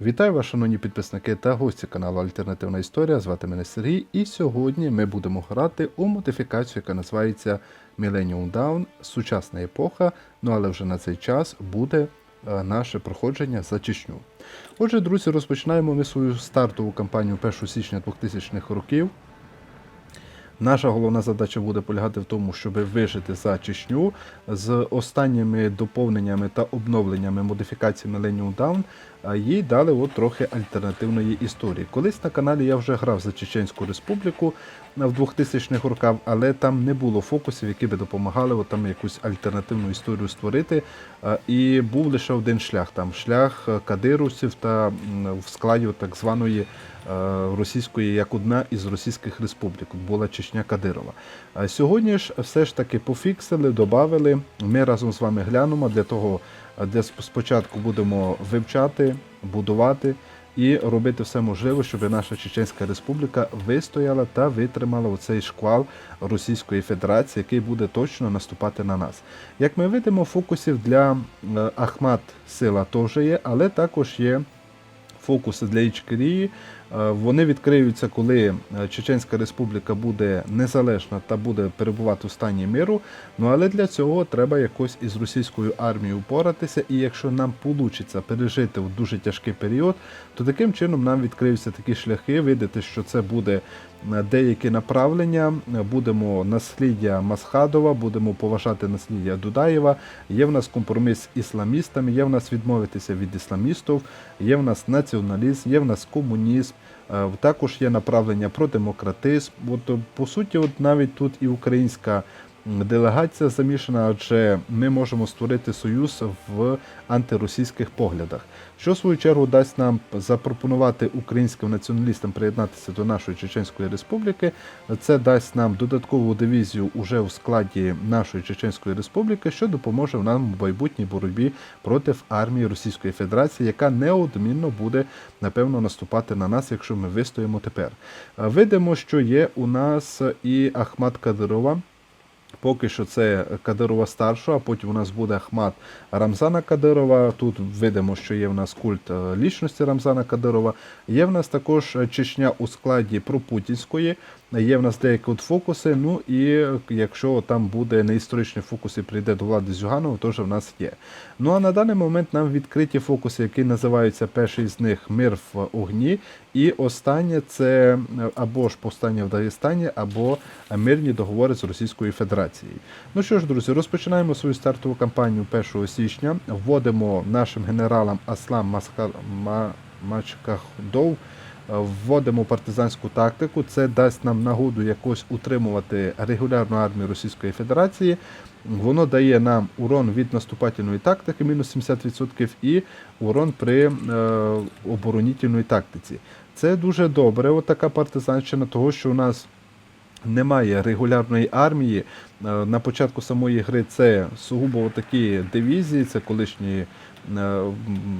Вітаю вас, шановні підписники та гості каналу Альтернативна Історія. Звати мене Сергій, і сьогодні ми будемо грати у модифікацію, яка називається Millennium Down, сучасна епоха. Ну але вже на цей час буде е, наше проходження за Чечню. Отже, друзі, розпочинаємо ми свою стартову кампанію 1 січня 2000-х років. Наша головна задача буде полягати в тому, щоб вижити за Чечню з останніми доповненнями та обновленнями модифікації Millennium Down. Їй дали от трохи альтернативної історії. Колись на каналі я вже грав за Чеченську Республіку в 2000-х роках, але там не було фокусів, які би допомагали от там якусь альтернативну історію створити. І був лише один шлях там шлях кадирусів та в складі так званої російської, як одна із російських республік, була Чечня Кадирова. Сьогодні ж все ж таки пофіксили, додали. Ми разом з вами глянемо для того, е, де спочатку будемо вивчати, будувати і робити все можливе, щоб наша Чеченська Республіка вистояла та витримала оцей шквал Російської Федерації, який буде точно наступати на нас. Як ми видимо, фокусів для е, Ахмат сила теж є, але також є фокуси для Ічкерії. Е, Вони відкриються, коли е, Чеченська Республіка буде незалежна та буде перебувати в стані миру. Ну але для цього треба якось із російською армією впоратися. І якщо нам вийде пережити в дуже тяжкий період, то таким чином нам відкриються такі шляхи, видати, що це буде е, деякі направлення. Будемо насліддя Масхадова, будемо поважати насліддя Дудаєва. Є в нас компроміс з ісламістами, є в нас відмовитися від ісламістів, є в нас націоналізм, є в нас комунізм. Е, Також є направлення про демократизм. От, е, по суті, от навіть тут і українська делегація замішана, адже ми можемо створити союз в антиросійських поглядах, що в свою чергу дасть нам запропонувати українським націоналістам приєднатися до нашої Чеченської Республіки. Це дасть нам додаткову дивізію уже у складі нашої Чеченської Республіки, що допоможе нам в майбутній боротьбі проти армії Російської Федерації, яка неодмінно буде напевно наступати на нас, якщо ми вистоїмо тепер. Е, Видимо, що є у нас і Ахмат Кадирова. Поки що це Кадирова старшого, а потім у нас буде Ахмат Рамзана Кадирова. Тут видимо, що є в нас культ е, лічності Рамзана Кадирова. Є в нас також е, Чечня у складі пропутінської. Є в нас деякі от фокуси. Ну і якщо там буде не історичний фокус і прийде до влади Зюганова, теж в нас є. Ну а на даний момент нам відкриті фокуси, які називаються перший з них Мир в огні. І останнє це або ж повстання в Дагестані, або мирні договори з Російською Федерацією. Ну що ж, друзі, розпочинаємо свою стартову кампанію 1 січня. Вводимо нашим генералам Аслам Маска... Ма... Мачкахдов. Вводимо партизанську тактику. Це дасть нам нагоду якось утримувати регулярну армію Російської Федерації. Воно дає нам урон від наступательної тактики, мінус 70%, і урон при е, оборонітельної тактиці. Це дуже добре, от така партизанщина, того, що у нас немає регулярної армії. Е, На початку самої гри це сугубо такі дивізії, це колишні е,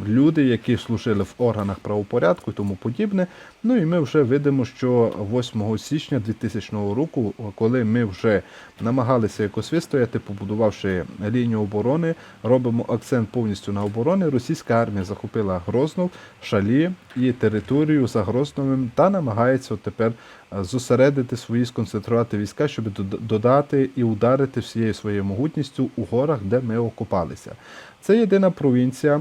люди, які служили в органах правопорядку і тому подібне. Ну і ми вже видимо, що 8 січня 2000 року, коли ми вже намагалися якось вистояти, побудувавши лінію оборони, робимо акцент повністю на оборони. Російська армія захопила Грознов, Шалі і територію за Грозновим та намагається тепер е, зосередити свої сконцентрувати війська, щоб додати і ударити всією своєю могутністю у горах, де ми окупалися. Це єдина провінція,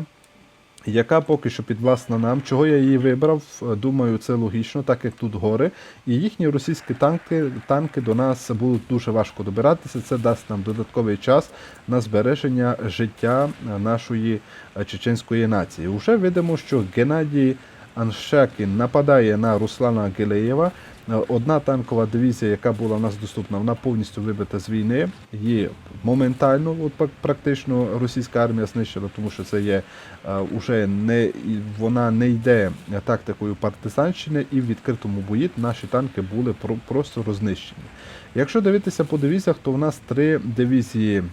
яка поки що підвласна нам. Чого я її вибрав? Е, Думаю, це логічно, так як тут гори. І їхні російські танки, танки до нас будуть дуже важко добиратися. Це дасть нам додатковий час на збереження життя е, нашої е, чеченської нації. Уже видимо, що Геннадій Аншакін нападає на Руслана Гелеєва. Одна танкова дивізія, яка була в нас доступна, вона повністю вибита з війни. Її моментально, от практично російська армія знищила, тому що це є е, уже не вона не йде тактикою партизанщини, і в відкритому бої наші танки були про- просто рознищені. Якщо дивитися по дивізіях, то в нас три дивізії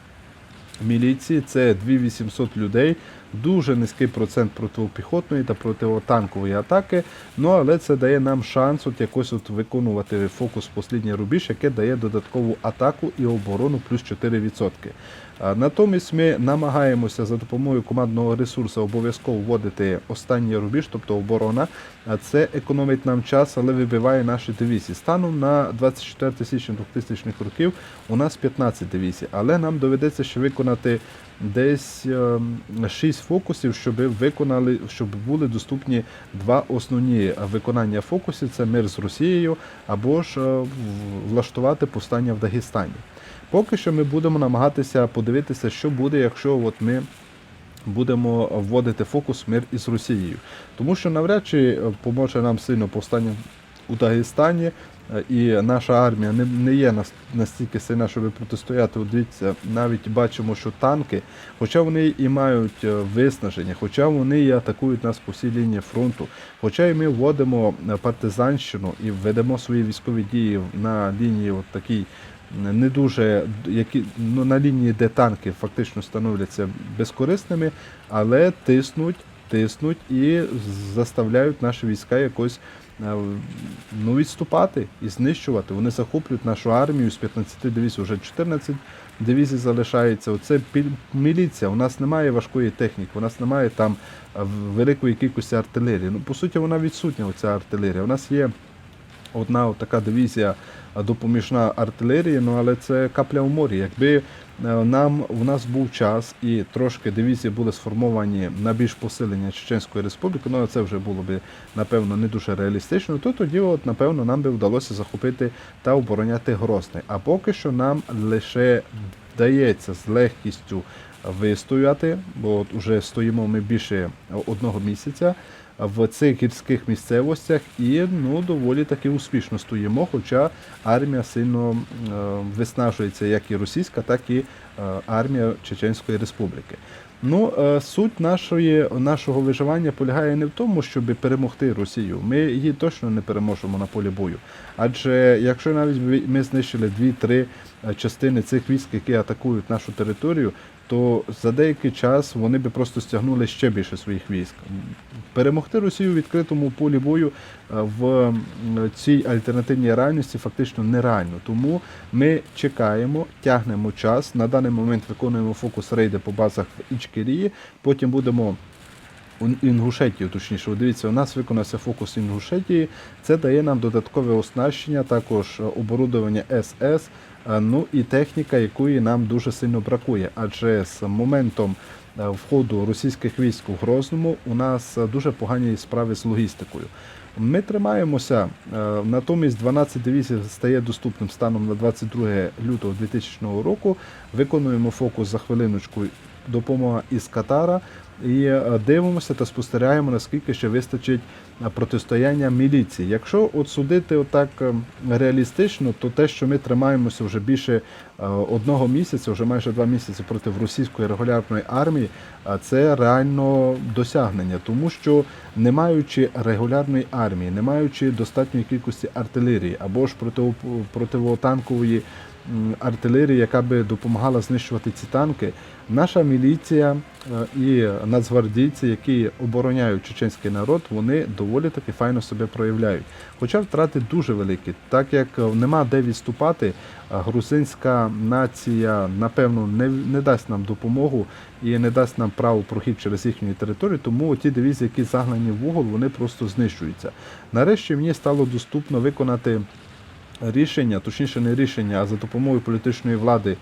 міліції, це 2800 людей. Дуже низький процент протипіхотної та протитанкової атаки. Ну але це дає нам шанс от якось от виконувати фокус послідній рубіж, яке дає додаткову атаку і оборону плюс 4%. Натомість ми намагаємося за допомогою командного ресурсу обов'язково вводити останній рубіж, тобто оборона. Це економить нам час, але вибиває наші дивізії. Станом на 24 січня 2000 років у нас 15 дивізій, але нам доведеться ще виконати десь 6 фокусів, щоб виконали, щоб були доступні два основні виконання фокусів: це мир з Росією або ж е, влаштувати повстання в Дагестані. Поки що ми будемо намагатися подивитися, що буде, якщо от ми будемо вводити фокус мир із Росією. Тому що навряд чи е, поможе нам сильно повстання у Дагестані, е, і наша армія не, не є настільки сильна, щоб протистояти. От Дивіться, навіть бачимо, що танки, хоча вони і мають е, виснаження, хоча вони і атакують нас по всій лінії фронту, хоча і ми вводимо е, партизанщину і ведемо свої військові дії на лінії от такій не дуже які ну на лінії, де танки фактично становляться безкорисними, але тиснуть, тиснуть і заставляють наші війська якось е, ну, відступати і знищувати. Вони захоплюють нашу армію з 15 дивізій, вже 14 дивізій залишається. Оце міліція. У нас немає важкої техніки, у нас немає там е, великої кількості артилерії. Ну, по суті, вона відсутня, оця артилерія. У нас є одна така дивізія допоміжна артилерії, ну але це капля у морі. Якби е, нам у нас був час і трошки дивізії були сформовані на більш посилення Чеченської Республіки, ну це вже було б напевно не дуже реалістично, то тоді, от напевно, нам би вдалося захопити та обороняти Грозний. А поки що нам лише вдається з легкістю вистояти, бо от уже стоїмо ми більше одного місяця в цих гірських місцевостях і ну доволі таки успішно стоїмо, хоча армія сильно е, виснажується як і російська, так і е, армія Чеченської Республіки. Ну, е, суть нашої, нашого виживання полягає не в тому, щоб перемогти Росію. Ми її точно не переможемо на полі бою. Адже якщо навіть ми знищили дві-три е, частини цих військ, які атакують нашу територію, то за деякий час вони би просто стягнули ще більше своїх військ. Перемогти Росію у відкритому полі бою е, в цій альтернативній реальності фактично нереально. Тому ми чекаємо, тягнемо час. На даний момент виконуємо фокус рейди по базах в Ічкерії. Потім будемо у Інгушетію, точніше, дивіться, у нас виконався фокус Інгушетії. Це дає нам додаткове оснащення, також оборудовання СС, ну і техніка, якої нам дуже сильно бракує. Адже з моментом е, входу російських військ у Грозному у нас е, дуже погані справи з логістикою. Ми тримаємося, е, натомість 12 дивізій стає доступним станом на 22 лютого 2000 року. Виконуємо фокус за хвилиночку допомога із Катара і е, дивимося та спостерігаємо, наскільки ще вистачить е, протистояння міліції. Якщо от судити отак е, реалістично, то те, що ми тримаємося вже більше е, одного місяця, вже майже два місяці проти російської регулярної армії, це реально досягнення, тому що не маючи регулярної армії, не маючи достатньої кількості артилерії або ж противо- противотанкової артилерії, яка би допомагала знищувати ці танки, наша міліція е, і нацгвардійці, які обороняють чеченський народ, вони доволі таки файно себе проявляють. Хоча втрати дуже великі, так як е, нема де відступати, е, грузинська нація напевно не, не дасть нам допомогу і не дасть нам право прохід через їхню територію, тому ті дивізії, які загнані в угол, вони просто знищуються. Нарешті мені стало доступно виконати рішення, точніше не рішення, а за допомогою політичної влади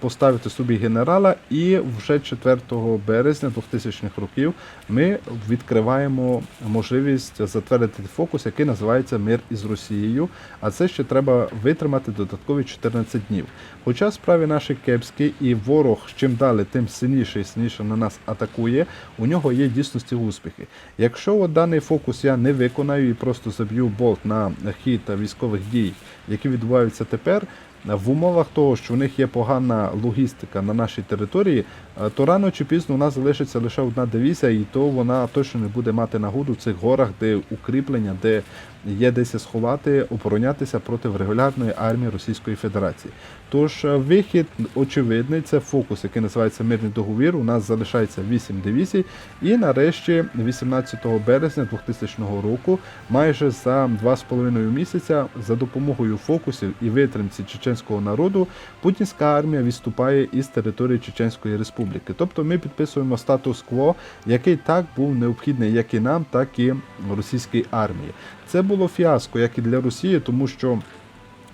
поставити собі генерала. І вже 4 березня 2000-х років ми відкриваємо можливість затвердити фокус, який називається Мир із Росією. А це ще треба витримати додаткові 14 днів. Хоча справи наші кепські, і ворог чим далі, тим сильніше і сильніше на нас атакує. У нього є дійсності успіхи. Якщо от даний фокус я не виконаю і просто заб'ю болт на хід військових дій, які відбуваються тепер. В умовах того, що в них є погана логістика на нашій території, е, то рано чи пізно у нас залишиться лише одна дивізія, і то вона точно не буде мати нагоду в цих горах, де укріплення, де є десь сховати, оборонятися проти регулярної армії Російської Федерації. Тож е, вихід очевидний, це фокус, який називається мирний договір. У нас залишається 8 дивізій. І нарешті, 18 березня 2000 року, майже за 2,5 місяця, за допомогою фокусів і витримці чеченського народу, путінська армія відступає із території Чеченської Республіки. Тобто ми підписуємо статус-кво, який так був необхідний як і нам, так і російській армії. Це було фіаско, як і для Росії, тому що.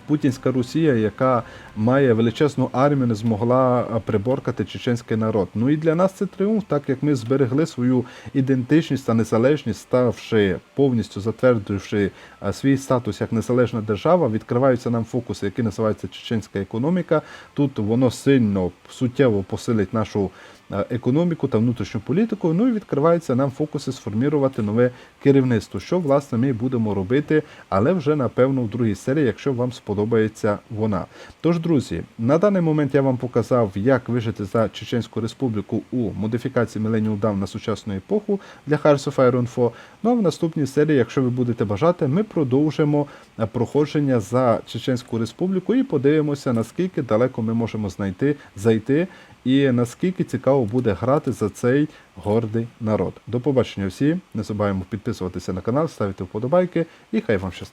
Путінська Росія, яка має величезну армію, не змогла приборкати чеченський народ. Ну і для нас це тріумф, так як ми зберегли свою ідентичність та незалежність, ставши повністю затвердивши свій статус як незалежна держава, відкриваються нам фокуси, які називаються чеченська економіка. Тут воно сильно суттєво посилить нашу економіку та внутрішню політику. Ну і відкриваються нам фокуси сформувати нове керівництво, що власне ми будемо робити, але вже напевно в другій серії, якщо вам сподобається вона. Тож, друзі, на даний момент я вам показав, як вижити за Чеченську Республіку у модифікації Millennium Dawn на сучасну епоху для Hearts of Iron 4. Ну а в наступній серії, якщо ви будете бажати, ми продовжимо е, проходження за Чеченську Республіку і подивимося, наскільки далеко ми можемо знайти зайти і наскільки цікаво буде грати за цей гордий народ. До побачення всім. Не забуваємо підписуватися на канал, ставити вподобайки і хай вам щастить.